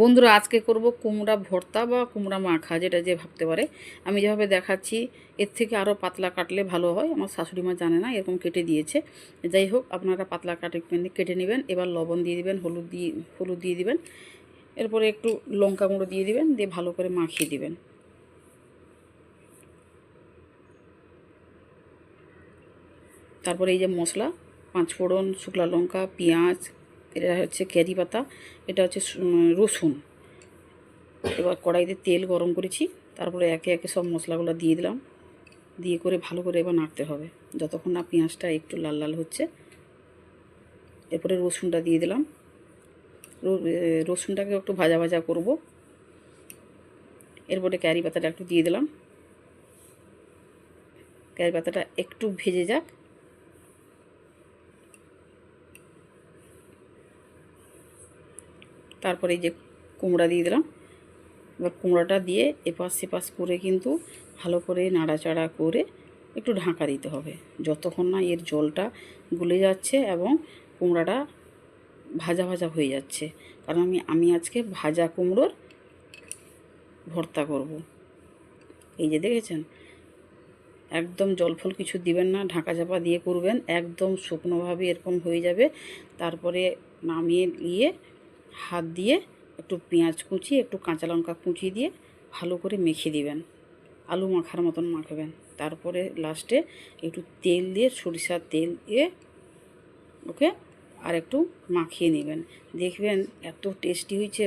বন্ধুরা, আজকে করব কুমড়া ভর্তা বা কুমড়া মাখা, যেটা যে ভাবতে পারে। আমি যেভাবে দেখাচ্ছি, এর থেকে আরও পাতলা কাটলে ভালো হয়। আমার শাশুড়ি মা জানে না, এরকম কেটে দিয়েছে। যাই হোক, আপনারা পাতলা কাটে কেটে নেবেন। এবার লবণ দিয়ে দিবেন, হলুদ দিয়ে হলুদ দিয়ে দিবেন। এরপরে একটু লঙ্কা গুঁড়ো দিয়ে দিবেন, দিয়ে ভালো করে মাখিয়ে দিবেন। তারপরে এই যে মশলা পাঁচ ফোড়ন শুকলা লঙ্কা, পেঁয়াজ এটা হচ্ছে ক্যারি পাতা, এটা হচ্ছে রসুন। এবার কড়াইতে তেল গরম করেছি, তারপরে একে একে সব মশলাগুলো দিয়ে দিলাম। দিয়ে করে ভালো করে এবার নাড়তে হবে। যতক্ষণ না পেঁয়াজটা একটু লাল লাল হচ্ছে, এরপরে রসুনটা দিয়ে দিলাম। রসুনটাকে একটু ভাজা ভাজা করব। এরপরে ক্যারি পাতাটা একটু দিয়ে দিলাম। ক্যারি পাতাটা একটু ভেজে যাক। তারপরে এই যে কুমড়া দিয়ে দিলাম। এবার কুমড়াটা দিয়ে এপাশ সেপাশ করে কিন্তু ভালো করে নাড়াচাড়া করে একটু ঢাকা দিতে হবে। যতক্ষণ না এর জলটা গুলে যাচ্ছে এবং কুমড়াটা ভাজা ভাজা হয়ে যাচ্ছে। কারণ আমি আমি আজকে ভাজা কুমড়োর ভর্তা করব। এই যে দেখেছেন? একদম জল ফল কিছু দিবেন না, ঢাকা চাপা দিয়ে করবেন, একদম শুকনোভাবে এরকম হয়ে যাবে। তারপরে নামিয়ে নিয়ে হাত দিয়ে একটু পেঁয়াজ কুচি, একটু কাঁচা লঙ্কা কুচি দিয়ে ভালো করে মেখে দিবেন। আলু মাখার মতন মাখবেন। তারপরে লাস্টে একটু তেল দিয়ে, সরিষার তেল দিয়ে ওকে আর একটু মাখিয়ে নেবেন। দেখবেন এত টেস্টি হয়েছে।